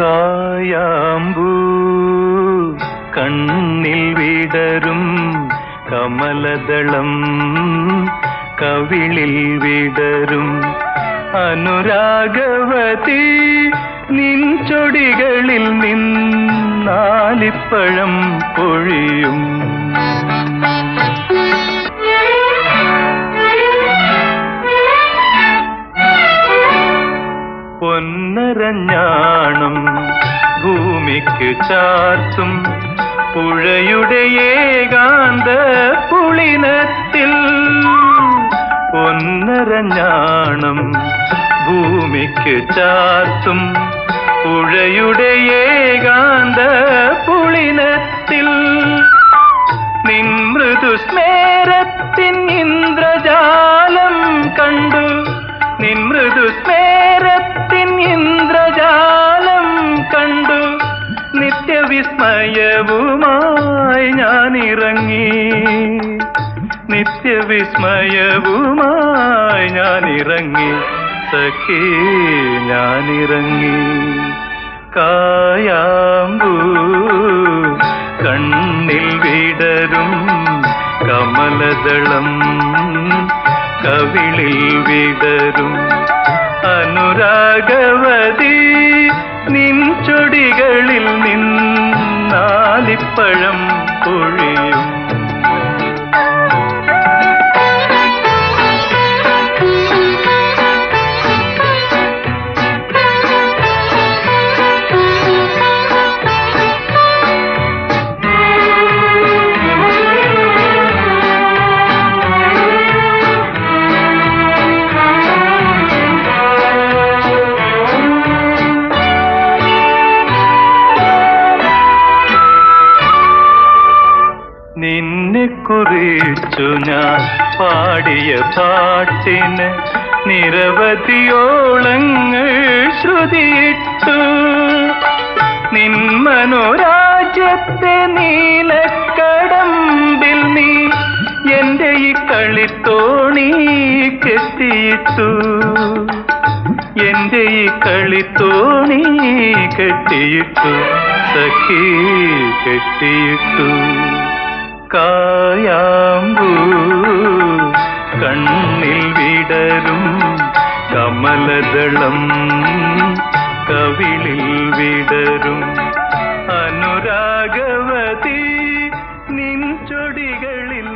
കായാമ്പൂ. കണ്ണിൽ വിടരും കമലദളം. കവിളിൽ വിടരും അനുരാഗവതി. നിൻചൊടികളിൽ നിന്നാലിപ്പഴം പൊഴിയും. പൊന്നരഞ്ഞാണം ഭൂമിക്ക് ചാർത്തും പുഴയുടെ ഏകാന്ത പുളിനത്തിൽ. ഒന്നരഞ്ഞാണം ഭൂമിക്ക് ചാർത്തും പുഴയുടെ ഏകാന്ത പുളിനത്തിൽ. നിൻ മൃദുസ്മേരത്തിൻ ഇന്ദ്രജാലം കണ്ടു. നിൻ നിത്യവിസ്മയവുമായി ഞാൻ ഇറങ്ങി നിത്യവിസ്മയവുമായി ഞാൻ ഇറങ്ങി സഖി ഞാൻ ഇറങ്ങി കായാമ്പൂ കണ്ണിൽ വിടരും കമലദളം കവിളിൽ വിടരും. അനുരാഗവതി നിൻ ചൊടികളിൽ നിന്നാലിപ്പഴം പൊഴിയും നിന്നെ കുറിച്ചു ഞാൻ പാടിയ പാട്ടിന് നിരവധിയോളങ്ങൾ ശ്രുതിയിട്ടു. നിൻ മനോരാജ്യത്തെ നീലക്കടമ്പിൽ നീ എന്റെ ഈ കളിത്തോണി കെട്ടിയിട്ടു. എന്റെ ഈ കളിത്തോണി കെട്ടിയിട്ടു. സഖി കെട്ടിയിട്ടു. കായാമ്പൂ. കണ്ണിൽ വിടരും കമലദളം. കവിളിൽ വിടരും അനുരാഗവതി നിൻ ചൊടികളിൽ